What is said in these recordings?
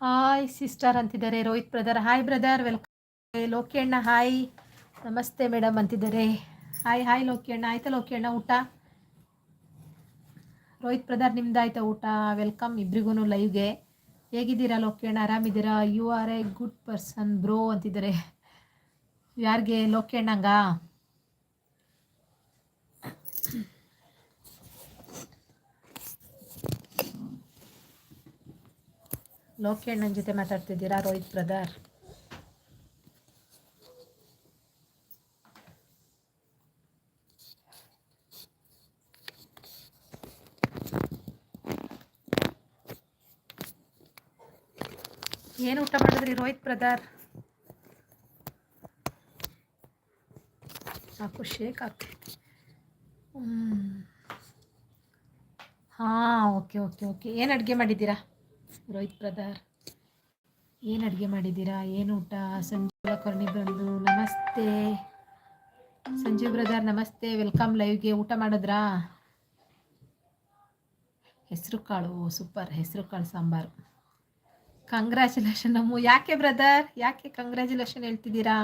Hi sister ಅಂತಿದ್ದಾರೆ. Rohit brother hi brother welcome ಲೋಕಿಯಣ್ಣ hi ನಮಸ್ತೆ madam ಅಂತಿದ್ದಾರೆ. ಹಾಯ್ ಹಾಯ್ ಲೋಕಿಯಣ್ಣ. ಆಯ್ತಾ ಲೋಕಿಯಣ್ಣ, ಊಟ? ರೋಹಿತ್ ಬ್ರದರ್ ನಿಮ್ದು ಆಯ್ತಾ ಊಟ? ವೆಲ್ಕಮ್ ಇಬ್ರಿಗೂ ಲೈವ್ಗೆ ಹೇಗಿದ್ದೀರಾ ಲೋಕಿಯಣ್ಣ? ಆರಾಮಿದ್ದೀರಾ? You are a good person bro ಅಂತಿದ್ದಾರೆ. ಯಾರಿಗೆ? ಲೋಕಿಯಣ್ಣಂಗ? ಲೋಕಿಯಣ್ಣನ ಜೊತೆ ಮಾತಾಡ್ತಿದ್ದೀರಾ? ರೋಹಿತ್ ಬ್ರದರ್ ಏನು ಊಟ ಮಾಡಿದ್ರಿ ರೋಹಿತ್ ಬ್ರದರ್ ಸಾಕು ಶೇಕ್ ಆಗ್ತೈತಿ ಹಾಂ ಓಕೆ ಓಕೆ ಓಕೆ ಏನು ಅಡುಗೆ ಮಾಡಿದ್ದೀರಾ? ರೋಹಿತ್ ಬ್ರದರ್, ಏನು ಅಡುಗೆ ಮಾಡಿದ್ದೀರಾ? ಏನು ಊಟ? ಸಂಜೀವ ಕರ್ಣಿ ಬಂದು, ನಮಸ್ತೆ. ಸಂಜೀವ್ ಬ್ರದರ್, ನಮಸ್ತೆ. ವೆಲ್ಕಮ್ ಲೈವ್ಗೆ. ಊಟ ಮಾಡಿದ್ರಾ? ಹೆಸರು ಕಾಳು, ಸೂಪರ್. ಹೆಸರು ಕಾಳು ಸಾಂಬಾರು. ಕಂಗ್ರ್ಯಾಚುಲೇಷನ್ ಯಾಕೆ ಬ್ರದರ್? ಯಾಕೆ ಕಂಗ್ರ್ಯಾಚುಲೇಷನ್ ಹೇಳ್ತಿದ್ದೀರಾ?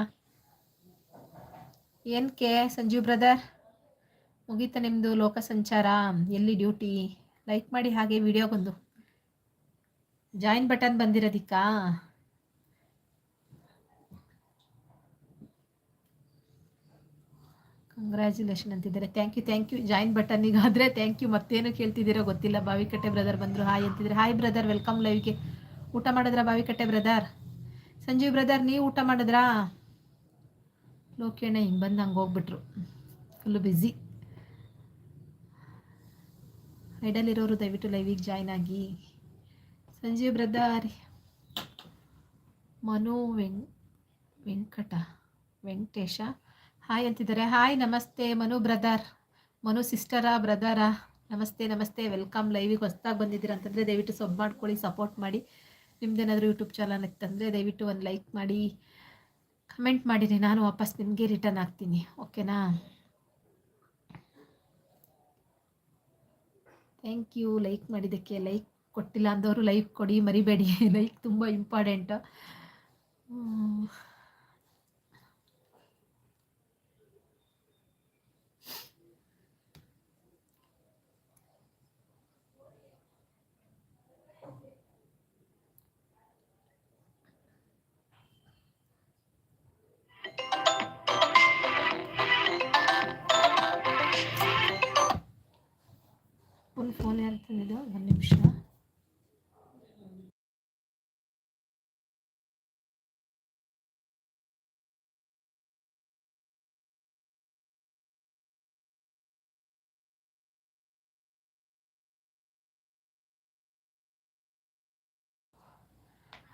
ಏನಕ್ಕೆ ಸಂಜೀವ್ ಬ್ರದರ್? ಮುಗೀತಾ ನಿಮ್ಮದು ಲೋಕ ಸಂಚಾರ ಎಲ್ಲಿ ಡ್ಯೂಟಿ? ಲೈಕ್ ಮಾಡಿ ಹಾಗೆ ವಿಡಿಯೋಗೊಂದು ಜಾಯಿನ್ ಬಟನ್ ಬಂದಿರೋದಿಕ್ಕಾ? ಕಂಗ್ರ್ಯಾಚುಲೇಷನ್ ಅಂತಿದ್ದಾರೆ. Thank you thank you join ಬಟನ್ನಿಗಾದರೆ thank you ಮತ್ತೇನು ಕೇಳ್ತಿದ್ದೀರೋ ಗೊತ್ತಿಲ್ಲ. ಬಾವಿಕಟ್ಟೆ ಬ್ರದರ್ ಬಂದರು. ಹಾಯ್ ಅಂತಿದ್ರೆ ಹಾಯ್ ಬ್ರದರ್ ವೆಲ್ಕಮ್ ಲೈವ್ಗೆ ಊಟ ಮಾಡಿದ್ರಾ ಬಾವಿಕಟ್ಟೆ ಬ್ರದರ್ ಸಂಜೀವ್ ಬ್ರದರ್ ನೀವು ಊಟ ಮಾಡಿದ್ರಾ? ಲೋಕೇಣ ಹಿಂಗೆ ಬಂದು ಹಂಗೆ ಹೋಗ್ಬಿಟ್ರು. ಫುಲ್ಲು ಬ್ಯುಸಿ ಐಡಲ್ಲಿರೋರು ದಯವಿಟ್ಟು ಲೈವಿಗೆ ಜಾಯ್ನ್ ಆಗಿ. ಸಂಜೀವ್ ಬ್ರದರ್ ಮನು ವೆಂ, ವೆಂಕಟ, ವೆಂಕಟೇಶ. ಹಾಯ್ ಅಂತಿದ್ದಾರೆ. ಹಾಯ್, ನಮಸ್ತೆ, ಮನು ಬ್ರದರ್. ಮನು ಸಿಸ್ಟರಾ, ಬ್ರದರಾ. ನಮಸ್ತೆ ನಮಸ್ತೆ. ವೆಲ್ಕಮ್ ಲೈವಿಗೆ ಹೊಸ್ದಾಗಿ ಬಂದಿದ್ದೀರಾ ಅಂತಂದರೆ ದಯವಿಟ್ಟು ಸಬ್ ಮಾಡ್ಕೊಳ್ಳಿ, ಸಪೋರ್ಟ್ ಮಾಡಿ. ನಿಮ್ದೇನಾದರೂ ಯೂಟ್ಯೂಬ್ ಚಾನಲ್ ಇತ್ತಂದರೆ ದಯವಿಟ್ಟು ಒಂದು ಲೈಕ್ ಮಾಡಿ, ಕಮೆಂಟ್ ಮಾಡಿರಿ. ನಾನು ವಾಪಸ್ ನಿಮಗೆ ರಿಟರ್ನ್ ಆಗ್ತೀನಿ. ಓಕೆನಾ? Thank you. ಲೈಕ್ ಮಾಡಿದ್ದಕ್ಕೆ ಲೈಕ್ ಕೊಟ್ಟಿಲ್ಲ ಅಂದವರು ಲೈಕ್ ಕೊಡಿ ಮರಿಬೇಡಿ. ಲೈಕ್ ತುಂಬ ಇಂಪಾರ್ಟೆಂಟ್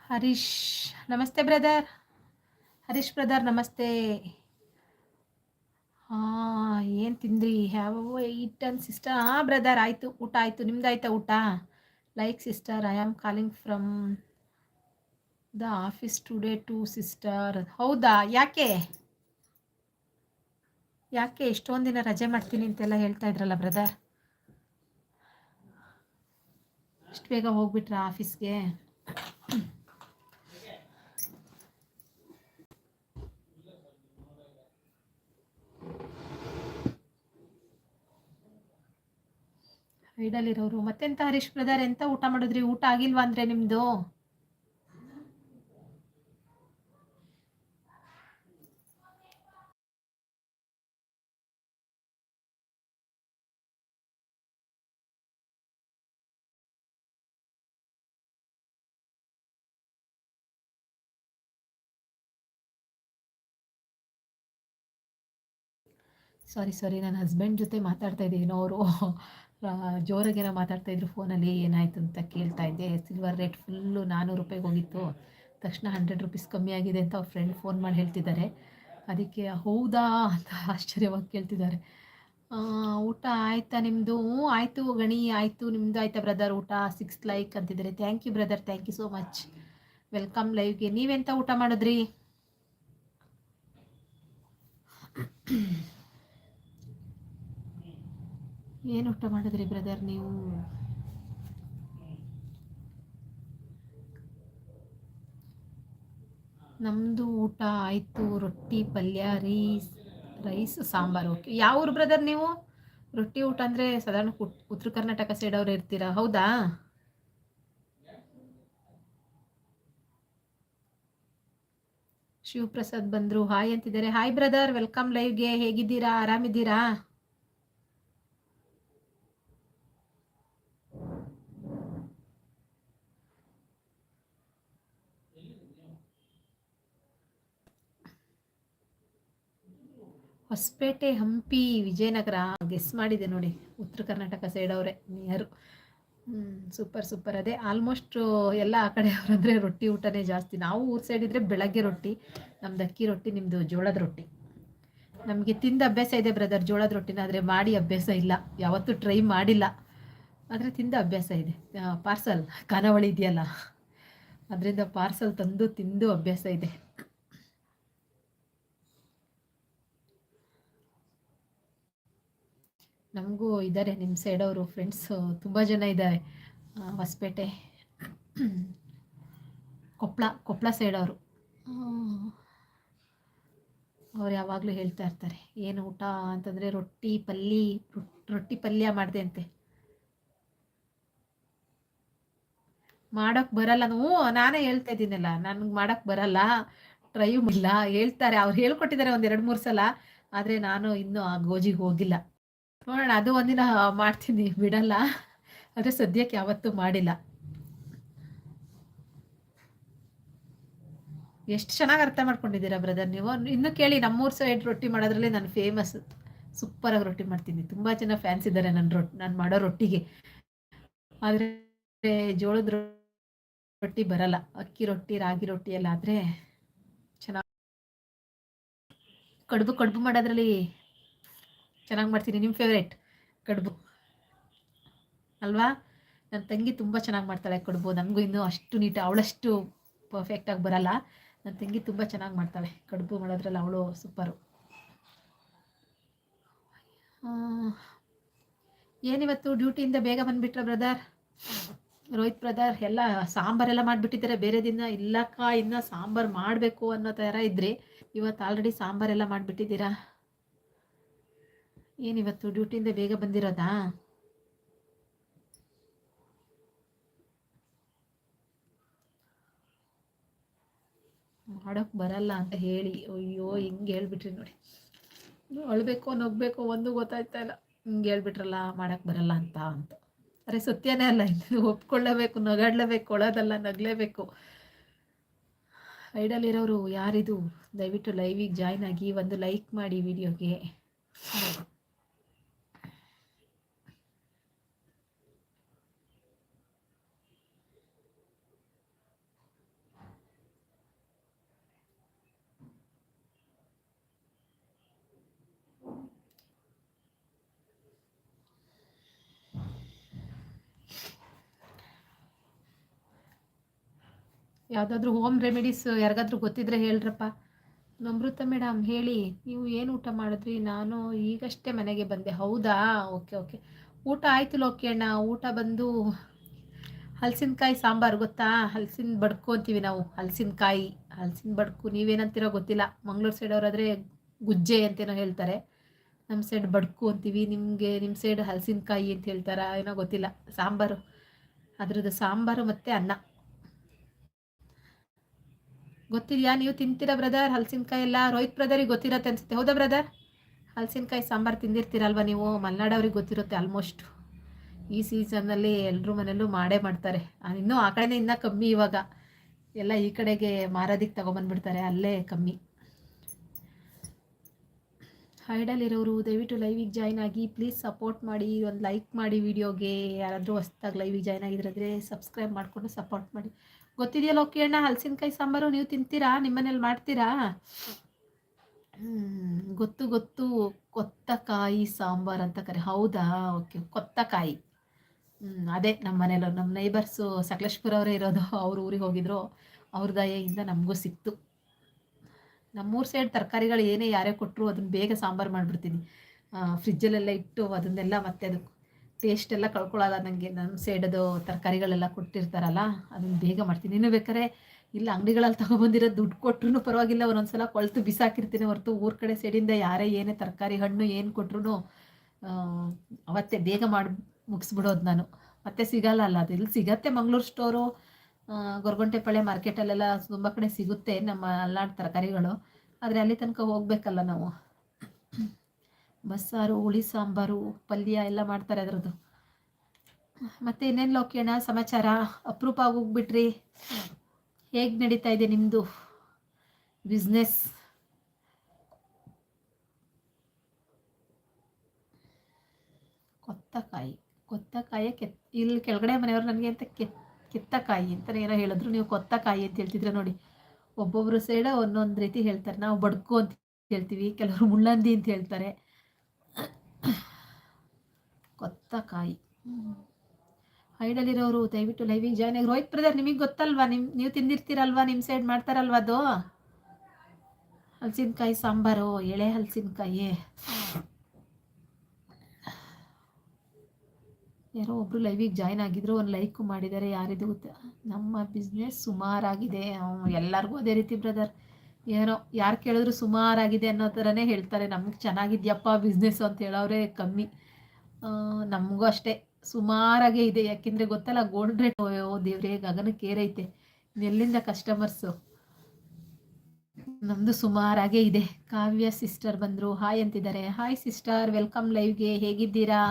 ಹರೀಶ್, ನಮಸ್ತೆ ಬ್ರದರ್. ಹರೀಶ್ ಬ್ರದರ್, ನಮಸ್ತೆ. ಹಾಂ, ಏನು ತಿಂದ್ರಿ? ಯಾವ ಅನ್ ಸಿಸ್ಟರ್ ಹಾಂ ಬ್ರದರ್, ಆಯಿತು. ಊಟ ಆಯಿತು. ನಿಮ್ದಾಯ್ತಾ ಊಟ? Like sister I am calling from the office today to sister ಹೌದಾ? ಯಾಕೆ? ಯಾಕೆ ಎಷ್ಟೊಂದು ದಿನ ರಜೆ ಮಾಡ್ತೀನಿ ಅಂತೆಲ್ಲ ಹೇಳ್ತಾ ಇದ್ರಲ್ಲ ಬ್ರದರ್? ಇಷ್ಟು ಬೇಗ ಹೋಗ್ಬಿಟ್ರ ಆಫೀಸ್ಗೆ ಐಡಲ್ಲಿರೋರು ಮತ್ತೆಂತ ಹರೀಶ್ ಬ್ರದರ್, ಎಂತ ಊಟ ಮಾಡಿದ್ರಿ? ಊಟ ಆಗಿಲ್ವಾ ಅಂದ್ರೆ ನಿಮ್ದು? ಸಾರಿ ಸಾರಿ, ನನ್ನ ಹಸ್ಬೆಂಡ್ ಜೊತೆ ಮಾತಾಡ್ತಾ ಇದ್ದೀನಿ, ಅವರು ಜೋರಾಗೇನೋ ಮಾತಾಡ್ತಾ ಇದ್ರು ಫೋನಲ್ಲಿ, ಏನಾಯಿತು ಅಂತ ಕೇಳ್ತಾ ಇದ್ದೆ. ಸಿಲ್ವರ್ ರೇಟ್ ಫುಲ್ಲು ನಾನ್ನೂರು ರೂಪಾಯಿಗೆ ಹೋಗಿತ್ತು. ತಕ್ಷಣ ಹಂಡ್ರೆಡ್ ರುಪೀಸ್ ಕಮ್ಮಿ ಆಗಿದೆ ಅಂತ ಅವ್ರ ಫ್ರೆಂಡ್ ಫೋನ್ ಮಾಡಿ ಹೇಳ್ತಿದ್ದಾರೆ. ಅದಕ್ಕೆ, ಹೌದಾ ಅಂತ ಆಶ್ಚರ್ಯವಾಗಿ ಕೇಳ್ತಿದ್ದಾರೆ. ಊಟ ಆಯಿತಾ ನಿಮ್ಮದು ಆಯಿತು ಗಣಿ, ಆಯಿತು. ನಿಮ್ಮದು ಆಯಿತಾ ಬ್ರದರ್ ಊಟ? ಸಿಕ್ಸ್ ಲೈಕ್ ಅಂತಿದ್ದಾರೆ. Thank you brother thank you so much welcome ಲೈವ್ಗೆ ನೀವೆಂತ ಊಟ ಮಾಡಿದ್ರಿ? ಏನು ಊಟ ಮಾಡಿದ್ರಿ ಬ್ರದರ್ ನೀವು? ನಮ್ಮದು ಊಟ ಆಯಿತು, ರೊಟ್ಟಿ, ಪಲ್ಯ, ರೀಸ್, ರೈಸ್, ಸಾಂಬಾರು. ಓಕೆ, ಯಾವ ಊರು ಬ್ರದರ್ ನೀವು? ರೊಟ್ಟಿ ಊಟ ಅಂದರೆ ಸಾಧಾರಣ ಉತ್- ಉತ್ತರ ಕರ್ನಾಟಕ ಸೈಡ್ ಅವ್ರು ಇರ್ತೀರಾ? ಹೌದಾ? ಶಿವಪ್ರಸಾದ್ ಬಂದರು. ಹಾಯ್ ಅಂತಿದ್ದಾರೆ. ಹಾಯ್ ಬ್ರದರ್ ವೆಲ್ಕಮ್ ಲೈವ್ಗೆ ಹೇಗಿದ್ದೀರಾ? ಆರಾಮಿದ್ದೀರಾ? ಹೊಸಪೇಟೆ ಹಂಪಿ ವಿಜಯನಗರ ಗೆಸ್ ಮಾಡಿದೆ ನೋಡಿ. ಉತ್ತರ ಕರ್ನಾಟಕ ಸೈಡ್ ಅವರೇ ನಿಯರು ಸೂಪರ್ ಸೂಪರ್ ಅದೇ. ಆಲ್ಮೋಸ್ಟ್ ಎಲ್ಲ ಆ ಕಡೆ ಅವರಂದರೆ ರೊಟ್ಟಿ ಊಟನೇ ಜಾಸ್ತಿ. ನಾವು ಊರ್ ಸೈಡ್ ಇದ್ರೆ ಬೆಳಗ್ಗೆ ರೊಟ್ಟಿ, ನಮ್ದು ಅಕ್ಕಿ ರೊಟ್ಟಿ ನಿಮ್ಮದು ಜೋಳದ ರೊಟ್ಟಿ. ನಮಗೆ ತಿಂದ ಅಭ್ಯಾಸ ಇದೆ ಬ್ರದರ್ ಜೋಳದ ರೊಟ್ಟಿನ ಆದರೆ ಮಾಡಿ ಅಭ್ಯಾಸ ಇಲ್ಲ. ಯಾವತ್ತೂ ಟ್ರೈ ಮಾಡಿಲ್ಲ. ಆದರೆ ತಿಂದ ಅಭ್ಯಾಸ ಇದೆ. ಪಾರ್ಸಲ್ ಖಾನಾವಳಿ ಇದೆಯಲ್ಲ? ಅದರಿಂದ ಪಾರ್ಸಲ್ ತಂದು, ತಿಂದು ಅಭ್ಯಾಸ ಇದೆ. ನಮಗೂ ಇದ್ದಾರೆ ನಿಮ್ಮ ಸೈಡವರು ಫ್ರೆಂಡ್ಸು ತುಂಬ ಜನ ಇದ್ದಾರೆ. ಹೊಸಪೇಟೆ ಕೊಪ್ಪಳ ಕೊಪ್ಪಳ ಸೈಡವರು ಅವ್ರು. ಯಾವಾಗಲೂ ಹೇಳ್ತಾ ಇರ್ತಾರೆ, ಏನು ಊಟ? ಅಂತಂದರೆ ರೊಟ್ಟಿ ಪಲ್ಲಿ, ರೊಟ್ಟಿ ಪಲ್ಯ ಮಾಡಿದೆ ಅಂತೆ. ಮಾಡೋಕ್ಕೆ ಬರಲ್ಲ ನಾವು, ನಾನೇ ಹೇಳ್ತಾ ಇದ್ದೀನಲ್ಲ, ನನಗೆ ಮಾಡೋಕ್ಕೆ ಬರಲ್ಲ ಟ್ರೈ ಇಲ್ಲ. ಹೇಳ್ತಾರೆ, ಅವ್ರು ಹೇಳ್ಕೊಟ್ಟಿದ್ದಾರೆ ಒಂದು ಎರಡು ಮೂರು ಸಲ, ಆದರೆ ನಾನು ಇನ್ನೂ ಆ ಗೋಜಿಗೆ ಹೋಗಿಲ್ಲ. ನೋಡೋಣ ಅದು ಒಂದಿನ ಮಾಡ್ತೀನಿ, ಬಿಡಲ್ಲ. ಆದರೆ ಸದ್ಯಕ್ಕೆ ಯಾವತ್ತೂ ಮಾಡಿಲ್ಲ. ಎಷ್ಟು ಚೆನ್ನಾಗಿ ಅರ್ಥ ಮಾಡ್ಕೊಂಡಿದ್ದೀರಾ ಬ್ರದರ್ ನೀವು ಇನ್ನೂ ಕೇಳಿ, ನಮ್ಮೂರು ಸೈಡ್ ರೊಟ್ಟಿ ಮಾಡೋದ್ರಲ್ಲಿ ನಾನು ಫೇಮಸ್ ಸೂಪರಾಗಿ ರೊಟ್ಟಿ ಮಾಡ್ತೀನಿ. ತುಂಬ ಜನ ಫ್ಯಾನ್ಸ್ ಇದ್ದಾರೆ ನನ್ನ ರೊಟ್ಟಿ ನಾನು ಮಾಡೋ ರೊಟ್ಟಿಗೆ. ಆದರೆ ಜೋಳದ ರೊಟ್ಟಿ ಬರಲ್ಲ. ಅಕ್ಕಿ ರೊಟ್ಟಿ, ರಾಗಿ ರೊಟ್ಟಿ ಎಲ್ಲ ಆದರೆ ಚೆನ್ನಾಗಿ ಕಡುಬು ಕಡುಬು ಮಾಡೋದ್ರಲ್ಲಿ ಚೆನ್ನಾಗಿ ಮಾಡ್ತೀನಿ. ನಿಮ್ಮ ಫೇವ್ರೇಟ್ ಕಡುಬು. ಅಲ್ವಾ? ನನ್ನ ತಂಗಿ ತುಂಬ ಚೆನ್ನಾಗಿ ಮಾಡ್ತಾಳೆ ಕಡುಬು. ನನಗೂ ಇನ್ನೂ ಅಷ್ಟು ನೀಟ್, ಅವಳಷ್ಟು ಪರ್ಫೆಕ್ಟಾಗಿ ಬರಲ್ಲ. ನನ್ನ ತಂಗಿ ತುಂಬ ಚೆನ್ನಾಗಿ ಮಾಡ್ತಾಳೆ. ಕಡುಬು ಮಾಡೋದ್ರಲ್ಲಿ ಅವಳು ಸೂಪರು ಏನಿವತ್ತು ಡ್ಯೂಟಿಯಿಂದ ಬೇಗ ಬಂದುಬಿಟ್ರ ಬ್ರದರ್ ರೋಹಿತ್ ಬ್ರದರ್ ಎಲ್ಲ ಸಾಂಬಾರೆಲ್ಲ ಮಾಡಿಬಿಟ್ಟಿದ್ದಾರೆ. ಬೇರೆ ದಿನ ಇಲ್ಲಕ್ಕ, ಇನ್ನು ಸಾಂಬಾರು ಮಾಡಬೇಕು ಅನ್ನೋ ಥರ ಇದ್ರಿ. ಇವತ್ತು ಆಲ್ರೆಡಿ ಸಾಂಬಾರೆಲ್ಲ ಮಾಡಿಬಿಟ್ಟಿದ್ದೀರಾ? ಏನಿವತ್ತು? ಡ್ಯೂಟಿಯಿಂದ ಬೇಗ ಬಂದಿರೋದಾ? ಮಾಡೋಕ್ಕೆ ಬರಲ್ಲ ಅಂತ ಹೇಳಿ. ಅಯ್ಯೋ, ಹಿಂಗೆ ಹೇಳ್ಬಿಟ್ರಿ ನೋಡಿ. ಅಳ್ಬೇಕು ನಗ್ಬೇಕು ಒಂದು ಗೊತ್ತಾಯ್ತಾ ಇಲ್ಲ. ಹಿಂಗೆ ಹೇಳ್ಬಿಟ್ರಲ್ಲ ಮಾಡೋಕ್ಕೆ ಬರಲ್ಲ ಅಂತ ಅಂತ. ಅರೆ, ಸತ್ಯನೇ ಅಲ್ಲ ಇದು ಒಪ್ಕೊಳ್ಳೇಬೇಕು, ನಗಾಡ್ಲೇಬೇಕು ಕೊಳೋದಲ್ಲ ನಗಲೇಬೇಕು. ಐಡಲ್ಲಿರೋರು ಯಾರಿದು? ದಯವಿಟ್ಟು ಲೈವಿಗೆ ಜಾಯ್ನ್ ಆಗಿ ಒಂದು ಲೈಕ್ ಮಾಡಿ ವಿಡಿಯೋಗೆ ಯಾವುದಾದ್ರೂ ಹೋಮ್ ರೆಮಿಡೀಸ್ ಯಾರಿಗಾದ್ರೂ ಗೊತ್ತಿದ್ರೆ ಹೇಳ್ರಪ್ಪ. ನಮೃತ ಮೇಡಮ್ ಹೇಳಿ, ನೀವು ಏನು ಊಟ ಮಾಡಿದ್ರಿ? ನಾನು ಈಗಷ್ಟೇ ಮನೆಗೆ ಬಂದೆ. ಹೌದಾ? Okay okay. ಊಟ ಆಯಿತು ಅಣ್ಣ ಊಟ ಬಂದು ಹಲಸಿನಕಾಯಿ ಸಾಂಬಾರು, ಗೊತ್ತಾ? ಹಲಸಿನ ಬಡ್ಕು ಅಂತೀವಿ ನಾವು. ಹಲಸಿನಕಾಯಿ, ಹಲಸಿನ ಬಡ್ಕು. ನೀವೇನಂತೀರೋ ಗೊತ್ತಿಲ್ಲ. ಮಂಗ್ಳೂರು ಸೈಡ್ ಅವರಾದರೆ ಗುಜ್ಜೆ ಅಂತೇನೋ ಹೇಳ್ತಾರೆ. ನಮ್ಮ ಸೈಡ್ ಬಡ್ಕು ಅಂತೀವಿ. ನಿಮಗೆ ನಿಮ್ಮ ಸೈಡ್ ಹಲಸಿನಕಾಯಿ ಅಂತ ಹೇಳ್ತಾರ ಏನೋ ಗೊತ್ತಿಲ್ಲ. ಸಾಂಬಾರು. ಅದ್ರದ್ದು ಸಾಂಬಾರು ಮತ್ತು ಅನ್ನ. ಗೊತ್ತಿದೆಯಾ ನೀವು ತಿಂತೀರಾ ಬ್ರದರ್ ಹಲಸಿನಕಾಯಿ ಎಲ್ಲ ರೋಹಿತ್ ಬ್ರದರಿಗೆ ಗೊತ್ತಿರತ್ತೆ ಅನ್ಸುತ್ತೆ. ಹೌದಾ ಬ್ರದರ್ ಹಲಸಿನಕಾಯಿ ಸಾಂಬಾರು ತಿಂದಿರ್ತೀರಲ್ವ ನೀವು? ಮಲೆನಾಡವ್ರಿಗೆ ಗೊತ್ತಿರುತ್ತೆ ಆಲ್ಮೋಸ್ಟ್ ಈ ಸೀಸನ್ನಲ್ಲಿ ಎಲ್ಲರೂ ಮನೆಯಲ್ಲೂ ಮಾಡೇ ಮಾಡ್ತಾರೆ. ಇನ್ನೂ ಆ ಕಡೆನೇ ಇನ್ನೂ ಕಮ್ಮಿ ಇವಾಗ. ಎಲ್ಲ ಈ ಕಡೆಗೆ ಮಾರೋದಿಕ್ಕೆ ತೊಗೊಂಬಂದ್ಬಿಡ್ತಾರೆ, ಅಲ್ಲೇ ಕಮ್ಮಿ. ಹೈಡಲ್ಲಿರೋರು ದಯವಿಟ್ಟು ಲೈವಿಗೆ ಜಾಯ್ನ್ ಆಗಿ ಪ್ಲೀಸ್ ಸಪೋರ್ಟ್ ಮಾಡಿ, ಒಂದು ಲೈಕ್ ಮಾಡಿ ವಿಡಿಯೋಗೆ ಯಾರಾದರೂ ಹೊಸ್ದಾಗಿ ಲೈವಿಗೆ ಜಾಯ್ನ್ ಆಗಿದ್ರೆ ಸಬ್ಸ್ಕ್ರೈಬ್ ಮಾಡಿಕೊಂಡು ಸಪೋರ್ಟ್ ಮಾಡಿ. ಗೊತ್ತಿದೆಯಲ್ಲ ಓಕೆ ಅಣ್ಣ? ಹಲಸಿನಕಾಯಿ ಸಾಂಬಾರು ನೀವು ತಿಂತೀರಾ? ನಿಮ್ಮನೇಲಿ ಮಾಡ್ತೀರಾ? ಗೊತ್ತು ಗೊತ್ತು. ಕೊತ್ತಕಾಯಿ ಸಾಂಬಾರು ಅಂತ ಕರೆ. ಹೌದಾ? ಓಕೆ, ಕೊತ್ತಕಾಯಿ. ಹ್ಞೂ ಅದೇ ನಮ್ಮ ಮನೇಲೂ ನಮ್ಮ ನೈಬರ್ಸು ಸಕಲೇಶ್ಪುರ ಅವರೇ ಇರೋದು. ಅವ್ರ ಊರಿಗೆ ಹೋಗಿದ್ರು. ಅವ್ರ ದಯೆಯಿಂದ ನಮಗೂ ಸಿಕ್ತು. ನಮ್ಮೂರ ಸೈಡ್ ತರಕಾರಿಗಳು ಏನೇ ಯಾರೇ ಕೊಟ್ಟರು ಅದನ್ನು ಬೇಗ ಸಾಂಬಾರು ಮಾಡಿಬಿಡ್ತೀನಿ. ಫ್ರಿಜ್ಜಲ್ಲೆಲ್ಲ ಇಟ್ಟು ಅದನ್ನೆಲ್ಲ ಮತ್ತೆ ಅದು ಟೇಸ್ಟ್ ಎಲ್ಲ ಕಳ್ಕೊಳ್ಳಲ್ಲ ನನಗೆ ನನ್ನ ಸೈಡದು ತರಕಾರಿಗಳೆಲ್ಲ ಕೊಟ್ಟಿರ್ತಾರಲ್ಲ, ಅದನ್ನು ಬೇಗ ಮಾಡ್ತೀನಿ. ಇನ್ನು ಬೇಕಾದ್ರೆ ಇಲ್ಲ ಅಂಗಡಿಗಳಲ್ಲಿ ತಗೊಬಂದಿರೋ ದುಡ್ಡು ಕೊಟ್ರು ಪರವಾಗಿಲ್ಲ, ಒಂದೊಂದ್ಸಲ ಕೊಳ್ತು ಬಿಸಾಕಿರ್ತೀನಿ ಹೊರತು ಊರ ಕಡೆ ಸೈಡಿಂದ ಯಾರೇ ಏನೇ ತರಕಾರಿ ಹಣ್ಣು ಏನು ಕೊಟ್ರು ಅವತ್ತೇ ಬೇಗ ಮಾಡಿ ಮುಗಿಸ್ಬಿಡೋದು ನಾನು. ಮತ್ತೆ ಸಿಗಲ್ಲ ಅಲ್ಲ, ಅದು ಇಲ್ಲಿ ಸಿಗತ್ತೆ ಮಂಗಳೂರು ಸ್ಟೋರು ಗೊರಗುಂಟೆಪಾಳ್ಯ ಮಾರ್ಕೆಟಲ್ಲೆಲ್ಲ ತುಂಬ ಕಡೆ ಸಿಗುತ್ತೆ ನಮ್ಮ ಅಲ್ಲಾಡ್ ತರಕಾರಿಗಳು. ಆದರೆ ಅಲ್ಲಿ ತನಕ ಹೋಗ್ಬೇಕಲ್ಲ ನಾವು. ಬಸ್ಸಾರು, ಹುಳಿ ಸಾಂಬಾರು, ಪಲ್ಯ ಎಲ್ಲ ಮಾಡ್ತಾರೆ ಅದರದ್ದು. ಮತ್ತೆ ಇನ್ನೇನು ಲೋಕೇಣ ಸಮಾಚಾರ? ಅಪರೂಪ ಆಗೋಗ್ಬಿಟ್ರಿ? ಹೇಗೆ ನಡೀತಾ ಇದೆ ನಿಮ್ಮದು ಬಿಸ್ನೆಸ್ ಕೊತ್ತಕಾಯಿ ಕೊತ್ತಕಾಯಿ ಕೆತ್ ಇಲ್ಲಿ ಕೆಳಗಡೆ ಮನೆಯವರು ನನಗೆ ಅಂತ ಕೆತ್, ಕಿತ್ತಕಾಯಿ ಅಂತ ಏನೋ ಹೇಳಿದ್ರು. ನೀವು ಕೊತ್ತಕಾಯಿ ಅಂತ ಹೇಳ್ತಿದ್ರೆ ನೋಡಿ ಒಬ್ಬೊಬ್ಬರು ಸೈಡ ಒಂದೊಂದು ರೀತಿ ಹೇಳ್ತಾರೆ. ನಾವು ಬಡ್ಕು ಅಂತ ಹೇಳ್ತೀವಿ, ಕೆಲವರು ಮುಳ್ಳಂದಿ ಅಂತ ಹೇಳ್ತಾರೆ. ಕೊತ್ತಕಾಯಿ. ಹೈಡಲ್ಲಿರೋರು ದಯವಿಟ್ಟು ಲೈವಿಗೆ ಜಾಯ್ನ್ ಆಗಿ. ರೋಹಿತ್ ಬ್ರದರ್ ನಿಮಗೆ ಗೊತ್ತಲ್ವಾ? ನಿಮ್, ನೀವು ತಿಂದಿರ್ತೀರಲ್ವಾ? ನಿಮ್ಮ ಸೈಡ್ ಮಾಡ್ತಾರಲ್ವಾ ಅದು? ಹಲಸಿನಕಾಯಿ ಸಾಂಬಾರು, ಎಳೆ ಹಲಸಿನಕಾಯಿ. ಯಾರೋ ಒಬ್ಬರು ಲೈವಿಗೆ ಜಾಯ್ನ್ ಆಗಿದ್ರು, ಒಂದು ಲೈಕ್ ಮಾಡಿದ್ದಾರೆ, ಯಾರಿದು ನಮ್ಮ ಬಿಸ್ನೆಸ್ ಸುಮಾರಾಗಿದೆ. ಎಲ್ಲರಿಗೂ ಅದೇ ರೀತಿ ಬ್ರದರ್ ಏನೋ ಯಾರು ಕೇಳಿದ್ರು ಸುಮಾರಾಗಿದೆ ಅನ್ನೋ ಥರನೇ ಹೇಳ್ತಾರೆ. ನಮ್ಗೆ ಚೆನ್ನಾಗಿದ್ಯಪ್ಪ ಬಿಸ್ನೆಸ್ ಅಂತ ಹೇಳೋರೇ ಕಮ್ಮಿ. ನಮಗೂ ಅಷ್ಟೇ. ಸುಮಾರಾಗೇ ಇದೆ. ಯಾಕೆಂದರೆ ಗೊತ್ತಲ್ಲ ಗೋಲ್ಡ್ ರೇಟ್ ಓ ದೇವ್ರೆ, ಗಗನಕ್ಕೆ ಏರೈತೆ ಎಲ್ಲಿಂದ ಕಸ್ಟಮರ್ಸು ನಮ್ಮದು ಸುಮಾರಾಗೇ ಇದೆ. ಕಾವ್ಯ ಸಿಸ್ಟರ್ ಬಂದರು. ಹಾಯ್ ಅಂತಿದ್ದಾರೆ. ಹಾಯ್ ಸಿಸ್ಟರ್ ವೆಲ್ಕಮ್ ಲೈವ್ಗೆ ಹೇಗಿದ್ದೀರಾ?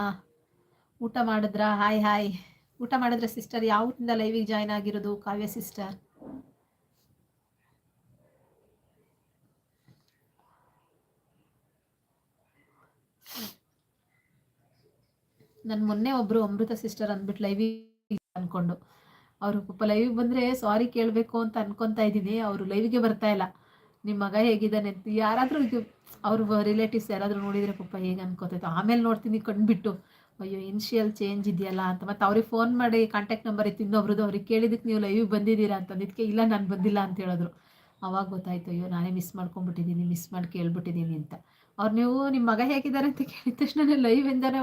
ಊಟ ಮಾಡಿದ್ರಾ? ಹಾಯ್ ಹಾಯ್ ಊಟ ಮಾಡಿದ್ರೆ ಸಿಸ್ಟರ್ ಯಾವ ಊಟದಿಂದ ಲೈವಿಗೆ ಜಾಯ್ನ್ ಆಗಿರೋದು ಕಾವ್ಯ ಸಿಸ್ಟರ್ ನನ್ನ ಮೊನ್ನೆ ಒಬ್ಬರು ಅಮೃತ ಸಿಸ್ಟರ್ ಅಂದ್ಬಿಟ್ಟು ಲೈವಿಗೆ ಅಂದ್ಕೊಂಡು ಅವರು ಪಾಪ ಲೈವ್ ಬಂದರೆ ಸಾರಿ ಕೇಳಬೇಕು ಅಂತ ಅನ್ಕೊತಾ ಇದ್ದೀನಿ. ಅವರು ಲೈವಿಗೆ ಬರ್ತಾ ಇಲ್ಲ. ನಿಮ್ಮ ಮಗ ಹೇಗಿದ್ದಾನೆ? ಅಂತ ಯಾರಾದರೂ ಅವ್ರ ರಿಲೇಟಿವ್ಸ್ ಯಾರಾದರೂ ನೋಡಿದರೆ ಪಾಪ ಹೇಗೆ ಅನ್ಕೋತೈತೆ. ಆಮೇಲೆ ನೋಡ್ತೀನಿ ಕಂಡುಬಿಟ್ಟು, ಅಯ್ಯೋ ಇನ್ಷಿಯಲ್ ಚೇಂಜ್ ಇದೆಯಲ್ಲ ಅಂತ. ಮತ್ತೆ ಅವ್ರಿಗೆ ಫೋನ್ ಮಾಡಿ ಕಾಂಟ್ಯಾಕ್ಟ್ ನಂಬರ್ ಇತ್ತು ಇನ್ನೊಬ್ರದ್ದು ಅವ್ರಿಗೆ ಕೇಳಿದಕ್ಕೆ ನೀವು ಲೈವ್ ಬಂದಿದ್ದೀರಾ? ಅದಕ್ಕೆ, ಇಲ್ಲ, ನಾನು ಬಂದಿಲ್ಲ ಅಂತ ಹೇಳಿದ್ರು. ಅವಾಗ ಗೊತ್ತಾಯ್ತು, ಅಯ್ಯೋ, ನಾನೇ ಮಿಸ್ ಮಾಡ್ಕೊಂಡ್ಬಿಟ್ಟಿದ್ದೀನಿ ಮಿಸ್ ಮಾಡಿ ಕೇಳ್ಬಿಟ್ಟಿದ್ದೀನಿ ಅಂತ. ಅವ್ರು ನೀವು ನಿಮ್ಮ ಮಗ ಹೇಗಿದ್ದಾರೆ? ಅಂತ ಕೇಳಿದ ತಕ್ಷಣ ಲೈವಿಂದನೇ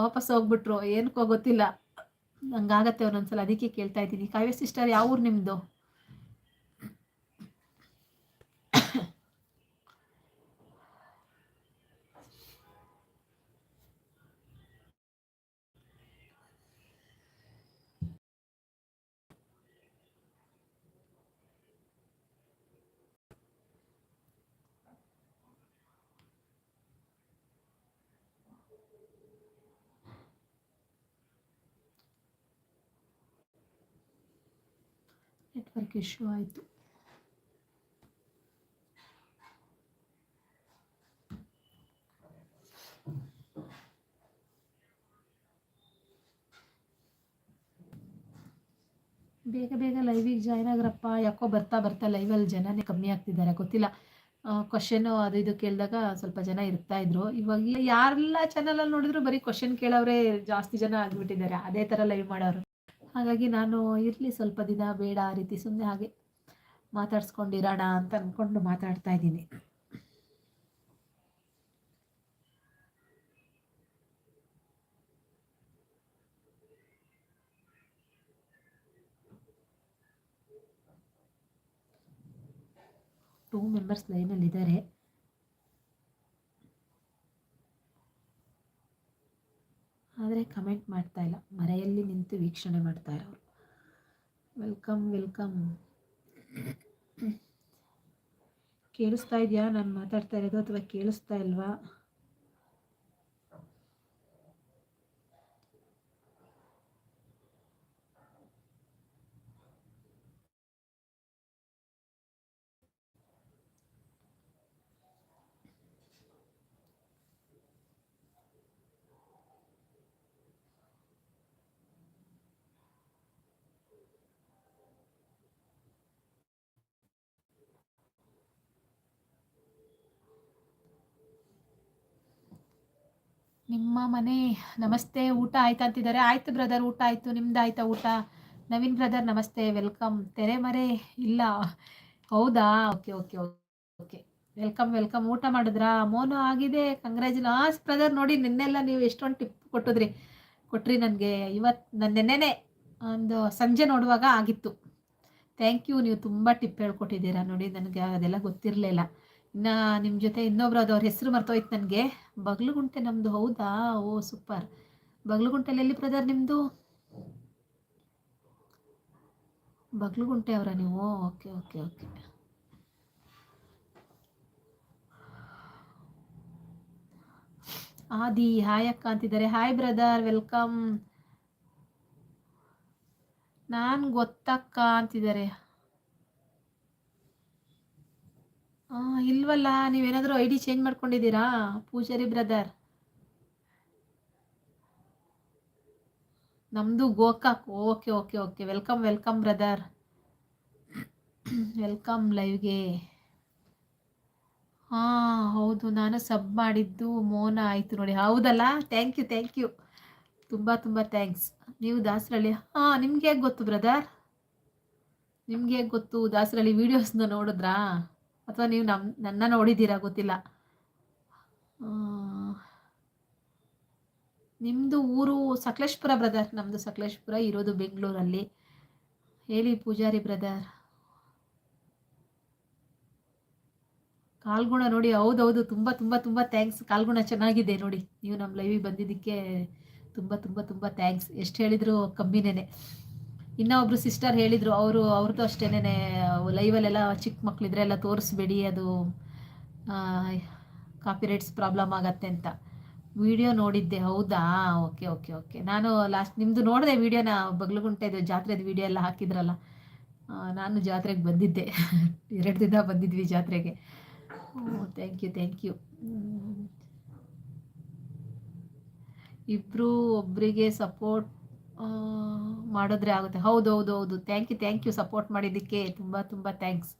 ವಾಪಸ್ ಹೋಗ್ಬಿಟ್ರು ಏನಕ್ಕೋ ಗೊತ್ತಿಲ್ಲ. ಹಂಗಾಗತ್ತೆ ಒಂದೊಂದ್ಸಲ ಅದಕ್ಕೆ ಕೇಳ್ತಾ ಇದ್ದೀನಿ. ಕಾವ್ಯ ಸಿಸ್ಟರ್ ಯಾವ ಊರು ನಿಮ್ಮದು ನೆಟ್ವರ್ಕ್ ಇಶ್ಯೂ ಆಯಿತು. ಬೇಗ ಬೇಗ ಲೈವಿಗೆ ಜಾಯ್ನ್ ಆಗ್ರಪ್ಪ. ಯಾಕೋ ಬರ್ತಾ ಬರ್ತಾ ಲೈವಲ್ಲಿ ಜನನೇ ಕಮ್ಮಿ ಆಗ್ತಿದ್ದಾರೆ, ಗೊತ್ತಿಲ್ಲ. ಕ್ವಶನ್ ಅದು ಇದು ಕೇಳಿದಾಗ ಸ್ವಲ್ಪ ಜನ ಇರ್ತಾ ಇದ್ರು. ಇವಾಗ ಯಾರೆಲ್ಲ ಚಾನಲಲ್ಲಿ ನೋಡಿದ್ರು ಬರೀ ಕ್ವಶನ್ ಕೇಳೋರೇ ಜಾಸ್ತಿ ಜನ ಆಗಿಬಿಟ್ಟಿದ್ದಾರೆ. ಅದೇ ಥರ ಲೈವ್ ಮಾಡೋರು. ಹಾಗಾಗಿ ನಾನು ಇರಲಿ ಸ್ವಲ್ಪ ದಿನ, ಬೇಡ ಆ ರೀತಿ ಸುಮ್ಮನೆ ಹಾಗೆ ಮಾತಾಡ್ಸ್ಕೊಂಡಿರೋಣ ಅಂತ ಅಂದ್ಕೊಂಡು ಮಾತಾಡ್ತಾ ಇದ್ದೀನಿ. ಟೂ ಮೆಂಬರ್ಸ್ ಲೈನಲ್ಲಿದ್ದಾರೆ ಆದರೆ ಕಮೆಂಟ್ ಮಾಡ್ತಾ ಇಲ್ಲ. ಮರೆಯಲ್ಲಿ ನಿಂತು ವೀಕ್ಷಣೆ ಮಾಡ್ತಾ ಇರೋರು. ವೆಲ್ಕಮ್ ವೆಲ್ಕಮ್ ಕೇಳಿಸ್ತಾ ಇದೆಯಾ? ನಾನು ಮಾತಾಡ್ತಾ ಇರೋದು ಅಥವಾ ಕೇಳಿಸ್ತಾ ಇಲ್ವಾ? ನಿಮ್ಮ ಮನೆ, ನಮಸ್ತೆ, ಊಟ ಆಯ್ತಾ ಅಂತಿದ್ದಾರೆ. ಆಯ್ತು ಬ್ರದರ್, ಊಟ ಆಯಿತು. ನಿಮ್ದು ಆಯ್ತಾ ಊಟ? ನವೀನ್ ಬ್ರದರ್, ನಮಸ್ತೆ, ವೆಲ್ಕಮ್. ತೆರೆ ಮರೆ ಇಲ್ಲ. ಹೌದಾ? Okay okay okay. Welcome welcome. ಊಟ ಮಾಡಿದ್ರಾ? ಮೋನು ಆಗಿದೆ. ಕಂಗ್ರ್ಯಾಚುಲಾಸ್ ಬ್ರದರ್ ನೋಡಿ, ನಿನ್ನೆಲ್ಲ ನೀವು ಎಷ್ಟೊಂದು ಟಿಪ್ ಕೊಟ್ಟಿದ್ರಿ. ಕೊಟ್ರಿ ನನಗೆ. ಇವತ್ತು ನನ್ನ ನೆನ್ನೆನೆ ಒಂದು ಸಂಜೆ ನೋಡುವಾಗ ಆಗಿತ್ತು. Thank you. ನೀವು ತುಂಬ ಟಿಪ್ ಹೇಳ್ಕೊಟ್ಟಿದ್ದೀರಾ ನೋಡಿ, ನನಗೆ ಅದೆಲ್ಲ ಗೊತ್ತಿರಲಿಲ್ಲ. ಇನ್ನು ನಿಮ್ಮ ಜೊತೆ ಇನ್ನೊಬ್ರು ಅದು ಅವ್ರ ಹೆಸರು ಮರ್ತೋಯ್ತು ನನಗೆ. ಬಗ್ಲುಗುಂಟೆ ನಮ್ಮದು ಹೌದಾ? ಓ ಸೂಪರ್ ಬಗ್ಲುಗುಂಟೆಲಿ ಎಲ್ಲಿ ಬ್ರದರ್ ನಿಮ್ಮದು ಬಗ್ಲುಗುಂಟೆ ಅವರ ನೀವು? Okay okay okay Aadi hi ಅಕ್ಕ ಅಂತಿದ್ದಾರೆ. ಹಾಯ್ ಬ್ರದರ್ ವೆಲ್ಕಮ್ ನಾನು ಗೊತ್ತಕ್ಕ ಅಂತಿದ್ದಾರೆ. ಇಲ್ವಲ್ಲ, ನೀವೇನಾದರೂ ಐ ಡಿ ಚೇಂಜ್ ಮಾಡ್ಕೊಂಡಿದ್ದೀರಾ, ಪೂಜಾರಿ ಬ್ರದರ್ ನಮ್ಮದು Gokak. Okay okay okay welcome welcome brother welcome ಲೈವ್ಗೆ ಹಾಂ, ಹೌದು, ನಾನು ಸಬ್ ಮಾಡಿದ್ದು ಮೋನ ಆಯಿತು ನೋಡಿ. ಹೌದಲ್ಲ? ಥ್ಯಾಂಕ್ ಯು ಥ್ಯಾಂಕ್ ಯು ತುಂಬ ತುಂಬ ಥ್ಯಾಂಕ್ಸ್ ನೀವು ದಾಸರಳ್ಳಿ. ಹಾಂ, ನಿಮ್ಗೆ ಹೇಗೆ ಗೊತ್ತು ಬ್ರದರ್ ನಿಮ್ಗೆ ಹೇಗೆ ಗೊತ್ತು ದಾಸರಳ್ಳಿ ವೀಡಿಯೋಸ್ನ ನೋಡಿದ್ರಾ? ಅಥವಾ ನೀವು ನಮ್ಮ ನನ್ನ ನೋಡಿದ್ದೀರಾ ಗೊತ್ತಿಲ್ಲ. ನಿಮ್ಮದು ಊರು ಸಕಲೇಶ್ಪುರ ಬ್ರದರ್ ನಮ್ಮದು ಸಕಲೇಶ್ಪುರ ಇರೋದು ಬೆಂಗಳೂರಲ್ಲಿ. ಹೇಳಿ ಪೂಜಾರಿ ಬ್ರದರ್ ಕಾಲ್ಗುಣ ನೋಡಿ, ಹೌದೌದು, ತುಂಬ ತುಂಬ ತುಂಬ ಥ್ಯಾಂಕ್ಸ್ ಕಾಲ್ಗುಣ ಚೆನ್ನಾಗಿದೆ ನೋಡಿ. ನೀವು ನಮ್ಮ ಲೈವಿಗೆ ಬಂದಿದ್ದಕ್ಕೆ ತುಂಬ ತುಂಬ ತುಂಬ ಥ್ಯಾಂಕ್ಸ್ ಎಷ್ಟು ಹೇಳಿದ್ರು ಕಮ್ಮಿನೇ ಇನ್ನೂ ಒಬ್ಬರು ಸಿಸ್ಟರ್ ಹೇಳಿದರು, ಅವರು ಅವ್ರದ್ದು ಅಷ್ಟೇನೆ ಲೈವಲ್ಲೆಲ್ಲ ಚಿಕ್ಕ ಮಕ್ಕಳಿದ್ರೆ ಎಲ್ಲ ತೋರಿಸ್ಬೇಡಿ, ಅದು ಕಾಪಿರೈಟ್ಸ್ ಪ್ರಾಬ್ಲಮ್ ಆಗತ್ತೆ ಅಂತ. ವಿಡಿಯೋ ನೋಡಿದ್ದೆ, ಹೌದಾ? ಓಕೆ ಓಕೆ ಓಕೆ ನಾನು ಲಾಸ್ಟ್ ನಿಮ್ಮದು ನೋಡಿದೆ ವಿಡಿಯೋನ ಬಗ್ಲುಗುಂಟೆದು ಜಾತ್ರೆದು ವಿಡಿಯೋ ಎಲ್ಲ ಹಾಕಿದ್ರಲ್ಲ. ನಾನು ಜಾತ್ರೆಗೆ ಬಂದಿದ್ದೆ. ಎರಡು ದಿನ ಬಂದಿದ್ವಿ ಜಾತ್ರೆಗೆ. ಥ್ಯಾಂಕ್ ಯು ಥ್ಯಾಂಕ್ ಯು ಇಬ್ಬರು ಒಬ್ಬರಿಗೆ ಸಪೋರ್ಟ್ ಮಾಡಿದ್ರೆ ಆಗುತ್ತೆ. ಹೌದು ಹೌದು ಹೌದು. Thank you thank you support ಮಾಡಿದ್ದಕ್ಕೆ ತುಂಬ ತುಂಬ ಥ್ಯಾಂಕ್ಸ್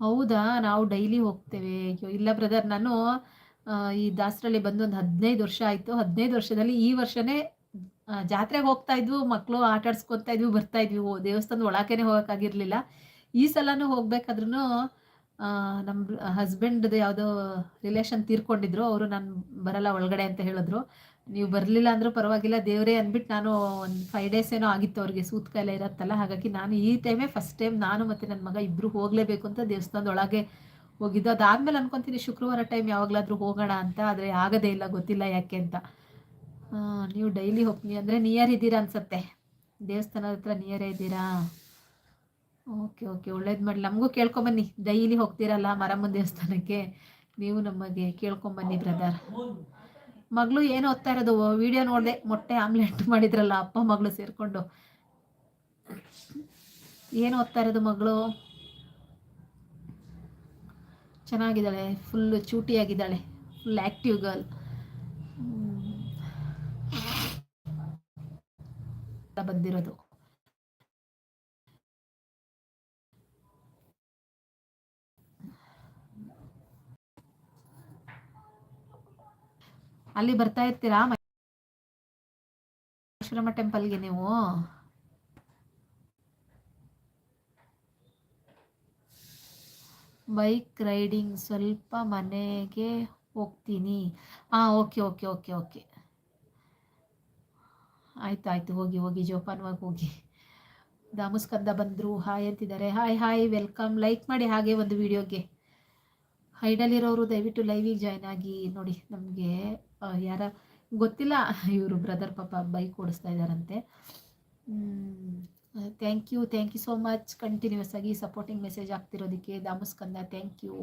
ಹೌದಾ? ನಾವು ಡೈಲಿ ಹೋಗ್ತೇವೆ. ಇಲ್ಲ ಬ್ರದರ್ ನಾನು ಈ ದಾಸರಲ್ಲಿ ಬಂದು ಒಂದು ಹದಿನೈದು ವರ್ಷ ಆಯಿತು. ಹದಿನೈದು ವರ್ಷದಲ್ಲಿ ಈ ವರ್ಷನೇ ಜಾತ್ರೆಗೆ ಹೋಗ್ತಾ ಇದ್ವು. ಮಕ್ಕಳು ಆಟ ಆಡ್ಸ್ಕೊತಾ ಇದ್ವಿ, ಬರ್ತಾ ಇದ್ವಿ. ದೇವಸ್ಥಾನದ ಒಳಕೇನೆ ಹೋಗೋಕ್ಕಾಗಿರಲಿಲ್ಲ ಈ ಸಲನೂ ಹೋಗ್ಬೇಕಾದ್ರೂ ನಮ್ಮ ಹಸ್ಬೆಂಡ್ದು ಯಾವುದೋ ರಿಲೇಷನ್ ತೀರ್ಕೊಂಡಿದ್ರು, ಅವರು ನಾನು ಬರಲ್ಲ ಒಳಗಡೆ ಅಂತ ಹೇಳಿದ್ರು. ನೀವು ಬರಲಿಲ್ಲ ಅಂದರೂ ಪರವಾಗಿಲ್ಲ, ದೇವರೇ ಅಂದ್ಬಿಟ್ಟು ನಾನು ಒಂದು ಫೈವ್ ಡೇಸ್ ಏನೋ ಆಗಿತ್ತು ಅವ್ರಿಗೆ ಸೂತ್ಕಾಲ ಇರತ್ತಲ್ಲ, ಹಾಗಾಗಿ ನಾನು ಈ ಟೈಮೇ ಫಸ್ಟ್ ಟೈಮ್ ನಾನು ಮತ್ತು ನನ್ನ ಮಗ ಇಬ್ಬರು ಹೋಗಲೇಬೇಕು ಅಂತ ದೇವಸ್ಥಾನದ ಒಳಗೆ ಹೋಗಿದ್ದು. ಅದಾದ್ಮೇಲೆ ಅನ್ಕೊತೀನಿ ಶುಕ್ರವಾರ ಟೈಮ್ ಯಾವಾಗಲಾದರೂ ಹೋಗೋಣ ಅಂತ, ಆದರೆ ಆಗದೇ ಇಲ್ಲ, ಗೊತ್ತಿಲ್ಲ ಯಾಕೆ ಅಂತ. ನೀವು ಡೈಲಿ ಹೋಗ್ತೀನಿ ಅಂದರೆ ನಿಯರ್ ಇದ್ದೀರಾ ಅನ್ಸತ್ತೆ. ದೇವಸ್ಥಾನದ ಹತ್ರ ನಿಯರೇ ಇದ್ದೀರಾ? Okay okay. ಒಳ್ಳೇದು ಮಾಡಿ ನಮಗೂ ಕೇಳ್ಕೊಂಬನ್ನಿ ಡೈಲಿ ಹೋಗ್ತೀರಲ್ಲ ಮರಮ್ಮನ ದೇವಸ್ಥಾನಕ್ಕೆ? ನೀವು ನಮಗೆ ಕೇಳ್ಕೊಂಬನ್ನಿ ಬ್ರದರ್. ಮಗಳು ಏನು ಓದ್ತಾ ಇರೋದು? ವಿಡಿಯೋ ನೋಡಿದೆ. ಮೊಟ್ಟೆ ಆಮ್ಲೆಟ್ ಮಾಡಿದ್ರಲ್ಲ, ಅಪ್ಪ ಮಗಳು ಸೇರಿಕೊಂಡು. ಏನು ಓದ್ತಾ ಇರೋದು ಮಗಳು? ಚೆನ್ನಾಗಿದ್ದಾಳೆ. ಫುಲ್ಲು ಚೂಟಿಯಾಗಿದ್ದಾಳೆ. Full active girl. ಬಂದಿರೋದು. ಅಲ್ಲಿ ಬರ್ತಾ ಇರ್ತೀರಾ? ಮಹೇಶ್ವರಮ್ಮ ಟೆಂಪಲ್ಗೆ ನೀವು? ಬೈಕ್ ರೈಡಿಂಗ್ ಸ್ವಲ್ಪ ಮನೆಗೆ ಹೋಗ್ತೀನಿ. ಹಾಂ ಓಕೆ ಓಕೆ ಓಕೆ ಓಕೆ. ಆಯ್ತು ಆಯ್ತು, ಹೋಗಿ ಹೋಗಿ, ಜೋಪಾನವಾಗಿ ಹೋಗಿ. ದಾಮಸ್ಕಂದ ಬಂದರು, ಹಾಯ್ ಅಂತಿದ್ದಾರೆ. Hi hi, welcome. ಲೈಕ್ ಮಾಡಿ ಹಾಗೆ ಒಂದು ವಿಡಿಯೋಗೆ. ಹೈಡಲ್ಲಿರೋರು ದಯವಿಟ್ಟು ಲೈವಿಗೆ ಜಾಯ್ನ್ ಆಗಿ ನೋಡಿ ನಮಗೆ. ಯಾರ ಗೊತ್ತಿಲ್ಲ, ಇವರು ಬ್ರದರ್ ಪಾಪ ಬೈಕ್ ಓಡಿಸ್ತಾ ಇದ್ದಾರಂತೆ. Thank you thank you so much continuous ಆಗಿ ಸಪೋರ್ಟಿಂಗ್ ಮೆಸೇಜ್ ಆಗ್ತಿರೋದಕ್ಕೆ ದಾಮಸ್ಕಂದ ಥ್ಯಾಂಕ್ ಯು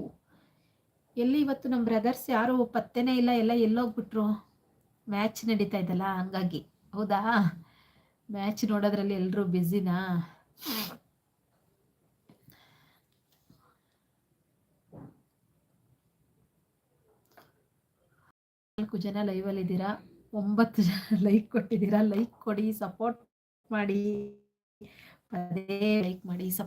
ಎಲ್ಲಿ ಇವತ್ತು ನಮ್ಮ ಬ್ರದರ್ಸ್ ಯಾರು ಪತ್ತೆನೇ ಇಲ್ಲ, ಎಲ್ಲ ಎಲ್ಲೋಗ್ಬಿಟ್ರು? ಮ್ಯಾಚ್ ನಡೀತಾ ಇದ್ದಲ್ಲ ಹಂಗಾಗಿ. ಹೌದಾ? ಮ್ಯಾಚ್ ನೋಡೋದ್ರಲ್ಲಿ ಎಲ್ಲರೂ ಬ್ಯುಸಿನಾ ನಾಲ್ಕು ಜನ ಲೈವಲ್ಲಿ ಇದ್ದೀರಾ? ಒಂಬತ್ತು ಜನ ಲೈಕ್ ಕೊಟ್ಟಿದ್ದೀರಾ? ಲೈಕ್ ಕೊಡಿ ಸಪೋರ್ಟ್ ಮಾಡಿ. ಅದೇ ಲೈಕ್ ಮಾಡಿ ಸಪೋರ್ಟ್